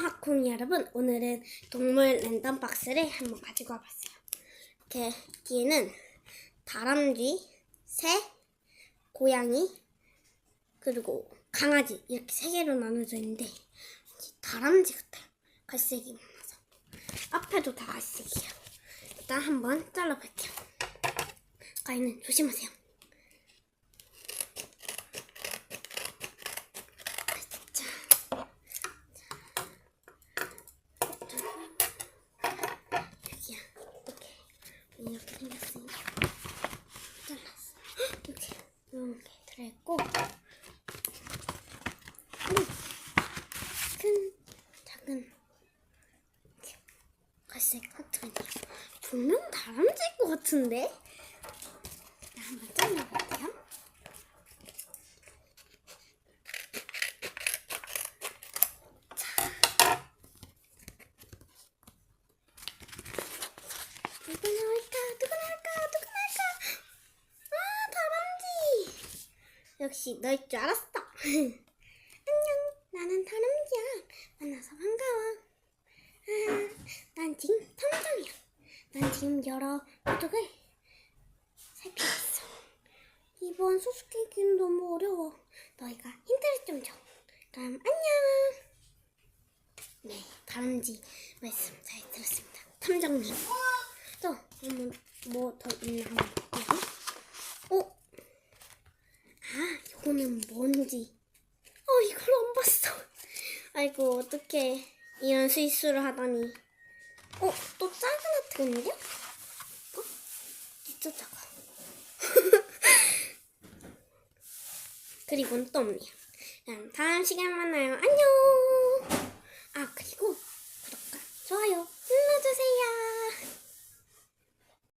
하쿵 여러분 오늘은 동물 랜덤 박스를 한번 가지고 와봤어요. 이렇게 여기에는 다람쥐, 새, 고양이 그리고 강아지 이렇게 세 개로 나눠져 있는데 다람쥐 같아요. 갈색이 많아서 앞에도 다 갈색이에요. 일단 한번 잘라볼게요. 가위는 조심하세요. 자. 여기야 이렇게 생겼으니까 잘랐어 이렇게 이렇게 들어있고 음, 큰 작은 이렇게 갈색 하트가 있네요 분명 다람쥐일 것 같은데 일단 한번 잘라볼게요 누구 나올까? 누구 나올까? 누구 나올까? 아, 다람쥐! 역시 너일 줄 알았어. 안녕, 나는 다람쥐야. 만나서 반가워. 아, 난 지금 탐정이야. 난 지금 여러 도둑을 있어. 이번 수수께끼는 너무 어려워. 너희가 힌트를 좀 줘. 그럼 안녕. 네, 다람쥐 말씀 잘 들었습니다. 탐정님. 또, 한번 뭐 더 있나 한번. 어? 아, 이거는 뭔지. 어, 이걸 안 봤어. 아이고, 어떡해. 이런 실수를 하다니. 어, 또 작은 하트가 있는데요? 어? 진짜 작아. 그리고는 또 없네요. 그럼 다음 시간에 만나요. 안녕! 아, 그리고 구독과 좋아요.